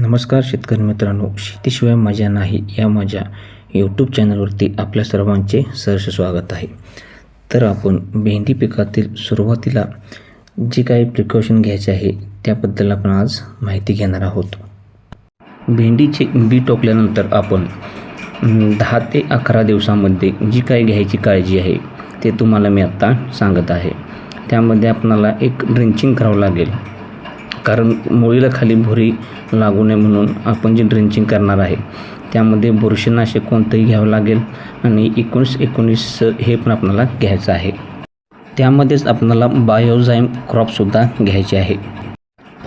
नमस्कार शेतकरी मित्रांनो शेतीशिवाय मजा नाही या माझ्या यूट्यूब चॅनलवरती आपल्या सर्वांचे सहर्ष स्वागत आहे. तर आपण भेंडी पिकातील सुरुवातीला जे काही प्रिकॉशन घ्यायचे आहे त्याबद्दल आपण आज माहिती घेणार आहोत. भेंडीचे बी टोकल्यानंतर आपण दहा ते अकरा दिवसामध्ये जी काही घ्यायची काळजी आहे ते तुम्हाला मी आत्ता सांगत आहे. त्यामध्ये आपणाला एक ड्रिंचिंग करावं लागेल. कारण मुळीला खाली भुरी लागू नये म्हणून आपण जे ड्रिंचिंग करणार आहे त्यामध्ये बुरशीनाशक कोणतंही घ्यावं लागेल आणि एकोणीस एकोणीस हे पण आपल्याला घ्यायचं आहे. त्यामध्येच आपल्याला बायोझाईम क्रॉपसुद्धा घ्यायचे आहे.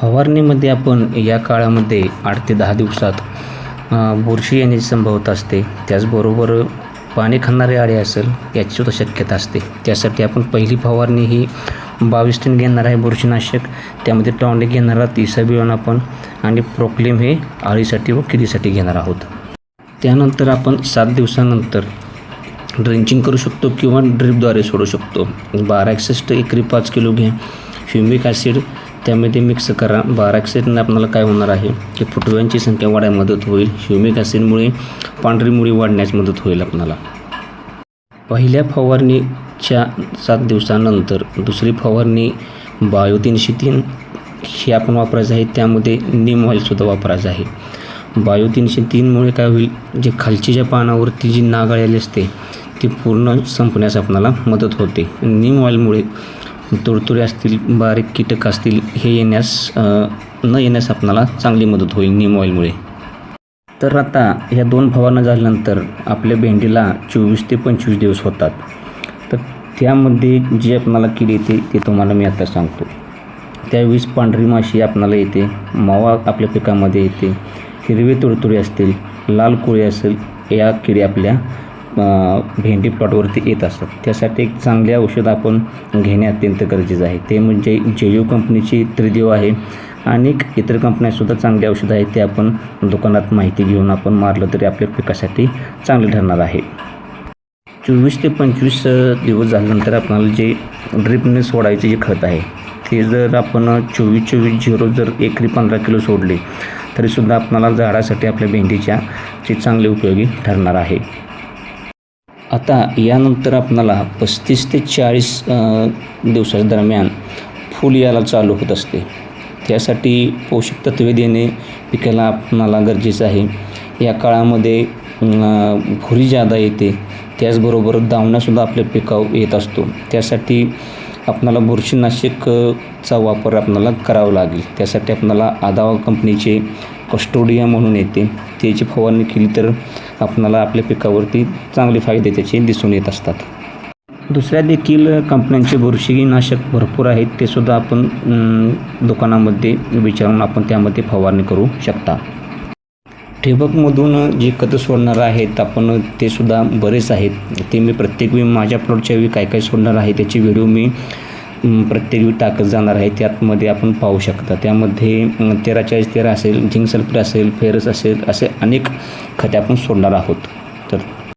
फवारणीमध्ये आपण या काळामध्ये आठ ते दहा दिवसात बुरशी येण्याची संभवता असते. त्याचबरोबर पाणी खाणारे आळे असेल याचीसुद्धा शक्यता असते. त्यासाठी आपण पहिली फवारणी ही बावीस टन घेणार आहे बुरशीनाशक. त्यामध्ये टॉनिक घेणार आहात इसाबिओन आपण. आणि प्रोक्लेम हे आळीसाठी व किडीसाठी घेणार आहोत. त्यानंतर आपण सात दिवसानंतर ड्रिंचिंग करू शकतो किंवा ड्रिपद्वारे सोडू शकतो. बारा एकसष्ट एकरी पाच किलो घ्या. ह्युमिक ॲसिड त्यामध्ये मिक्स करा. बारा ॲक्सिडनं आपल्याला काय होणार आहे? की फुटव्यांची संख्या वाढायला मदत होईल. ह्युमिक ॲसिडमुळे पांढरी मुळी वाढण्यास मदत होईल आपल्याला. पहिल्या फवारणीच्या सात दिवसानंतर दुसरी फवारणी बायो तीनशे तीन हे आपण वापरायचं आहे. त्यामध्ये नीम ऑइलसुद्धा वापरायचं आहे. बायो तीनशे तीनमुळे काय होईल जे खालची ज्या पानावरती जी नाग आलेली असते ती पूर्ण संपण्यास आपणाला मदत होते. नीम ऑइलमुळे तुडतुडे असतील बारीक कीटक असतील हे येण्यास न येण्यास आपणाला चांगली मदत होईल नीम ऑइलमुळे तर आता ह्या दोन फवारणं झाल्यानंतर आपल्या भेंडीला चोवीस ते पंचवीस दिवस होतात. तर त्यामध्ये जी आपणाला कीड येते ते तुम्हाला मी आता सांगतो. त्यावेळीस पांढरी माशी आपणाला येते मावा आपल्या पिकामध्ये येते हिरवे तुडतुडे असतील लाल कोळी असेल या किडी आपल्या भेंडी प्लॉटवरती येत असतात. त्यासाठी एक चांगले औषध आपण घेणे अत्यंत गरजेचं आहे. ते म्हणजे जेयू कंपनीची त्रिदेव आहे. अनेक इतर कंपन्यासुद्धा चांगली औषधं आहेत ते आपण दुकानात माहिती घेऊन आपण मारलं तरी आपल्या पिकासाठी चांगले ठरणार आहे. चोवीस ते पंचवीस दिवस झाल्यानंतर आपल्याला जे ड्रिपने सोडायचे जे खत आहे ते जर आपण चोवीस चोवीस झिरो जर एकरी पंधरा किलो सोडले तरीसुद्धा आपणाला झाडासाठी आपल्या भेंडीच्या ते चांगले उपयोगी ठरणार आहे. आता यानंतर आपणाला पस्तीस ते चाळीस दिवसाच्या दरम्यान फुल यायला चालू होत असते. त्यासाठी पोषक तत्वे देणे पिकाला आपणाला गरजेचं आहे. या काळामध्ये खुरी जादा येते त्याचबरोबर दावणासुद्धा आपल्या पिकावर येत असतो. त्यासाठी आपणाला बुरशीनाशक चा वापर आपणाला करावा लागेल. त्यासाठी आपणाला आदावा कंपनीचे कस्टोडिया म्हणून येते. त्याची फवारणी केली तर आपणाला आपल्या पिकावरती चांगले फायदे त्याचे दिसून येत असतात. दुसऱ्या देखील कंपन्यांचे बुरशीनाशक भरपूर आहेत ते सुद्धा आपण दुकानामध्ये विचारून आपण त्यामध्ये फवारणी करू शकता. ठिबकमधून जे खतं सोडणार आहेत आपण ते सुद्धा बरेच आहेत. ते मी प्रत्येक वेळी माझ्या प्लॉटच्या वेळी काय काय सोडणार आहे त्याची व्हिडिओ मी प्रत्येक वेळी टाकत जाणार आहे. त्यातमध्ये आपण पाहू शकता. त्यामध्ये तेरा चाळीस तेरा असेल झिंक सल्फर असेल फेरस असेल असे अनेक खते आपण सोडणार आहोत. तर